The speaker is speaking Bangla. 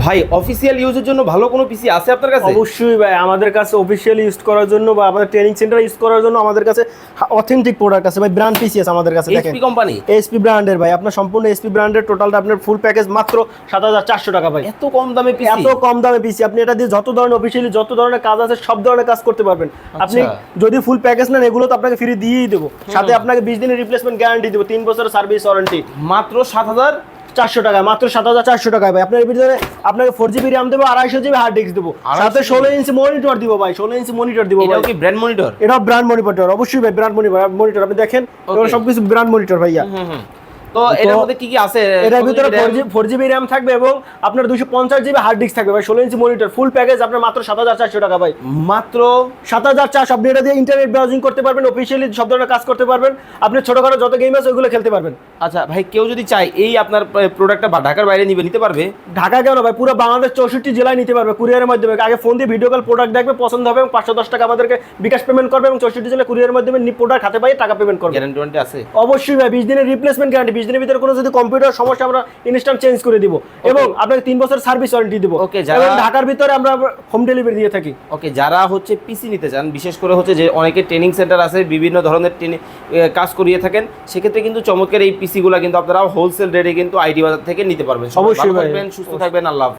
ভাই অফিসিয়াল ইউজের জন্য ভালো কোনো পিসি আছে আপনার কাছে? অবশ্যই ভাই আমাদের কাছে অফিসিয়ালি ইউজ করার জন্য বা আমাদের ট্রেনিং সেন্টার ইউজ করার জন্য আমাদের কাছে অথেন্টিক প্রোডাক্ট আছে ভাই ব্র্যান্ড পিসি আছে আমাদের কাছে দেখেন। কোম্পানি এসপি ব্র্যান্ডের ভাই আপনার সম্পূর্ণ এসপি ব্র্যান্ডের টোটালটা আপনার ফুল প্যাকেজ মাত্র সাত হাজার চারশো টাকা ভাই। এত কম দামে পিসি এত কম দামে পিসি আপনি এটা দিয়ে যত ধরনের অফিসিয়ালি যত ধরনের কাজ আছে সব ধরনের কাজ করতে পারবেন। আপনি যদি ফুল প্যাকেজ নেন এগুলো তো আপনাকে ফ্রি দিয়েই দেবো। সাথে আপনাকে বিশ দিনের রিপ্লেসমেন্ট গ্যারান্টি দেবো তিন বছরের সার্ভিস ওয়ারেন্টি মাত্র সাত হাজার চারশো টাকা মাত্র সাত হাজার চারশো টাকায় ভাই। আপনার ভিতরে আপনাকে ফোর জিবি র্যাম দেবো আড়াইশো জিবি হার্ড ডিস্ক দেবো। সাথে ষোলো ইঞ্চি মনিটর দিব ভাই ষোলো ইঞ্চি মনিটর দিব ভাই। কি ব্র্যান্ড মনিটর এটা ব্র্যান্ড মনিটর অবশ্যই ভাই ব্র্যান্ড মনিটর আপনি দেখেন সবকিছু ব্র্যান্ড মনিটর ভাইয়া। তো এটার মধ্যে কি কি আছে? এটার ভিতরে কত RAM? থাকবে এবং আপনার দুশো পঞ্চাশ জিবি হার্ড ডিস্ক থাকবে। ভাই ষোলো ইঞ্চি মনিটর ফুল প্যাকেজ আপনার মাত্র সাত হাজার চারশো টাকা ভাই। মাত্র? সাত হাজার চারশো আপনি এটা দিয়ে ইন্টারনেট ব্রাউজিং করতে পারবেন অফিসিয়ালি সব ধরনের কাজ করতে পারবেন। আপনি ছোটখাটো যত গেম আছে ওইগুলো খেলতে পারবেন। আচ্ছা ভাই কেউ যদি চায় এই আপনার প্রোডাক্টটা ঢাকার বাইরে নিবে নিতে পারবে? ঢাকা কেন ভাই? পুরো বাংলাদেশ চৌষট্টি জেলায় নিতে পারবে কুরিয়ারের মাধ্যমে। আগে ফোন দিয়ে ভিডিও কল প্রোডাক্ট দেখবে পছন্দ হবে এবং পাঁচশো দশ টাকা আমাদেরকে বিকাশ পেমেন্ট করবে এবং চৌষট্টি জেলায় কুরিয়ারের মাধ্যমে প্রোডাক্ট হাতে পাই টাকা পেমেন্ট করবে। গ্যারান্টি আছে? অবশ্যই ভাই বিশ দিনের রিপ্লেসমেন্ট গ্যারান্টি বিশ দিনের ভিতরে কোনো যদি কম্পিউটার সমস্যা আমরা ইনস্টাম চেঞ্জ করে দিব। এবং আপনাকে তিন বছর সার্ভিস ওয়ারেন্টি দিব। ওকে যারা- ঢাকার ভিতরে আমরা হোম ডেলিভারি দিয়ে থাকি। ওকে যারা হচ্ছে পিসি নিতে চান বিশেষ করে হচ্ছে যে অনেকে ট্রেনিং সেন্টার আছে বিভিন্ন ধরনের ট্রেনিং কাজ করিয়ে থাকেন সেক্ষেত্রে কিন্তু চমৎকার এই পিসিগুলো কিন্তু আপনারা হোলসেল রেটে কিন্তু আইডি বাজার থেকে নিতে পারবেন। অবশ্যই সুস্থ থাকবেন আল্লাহ।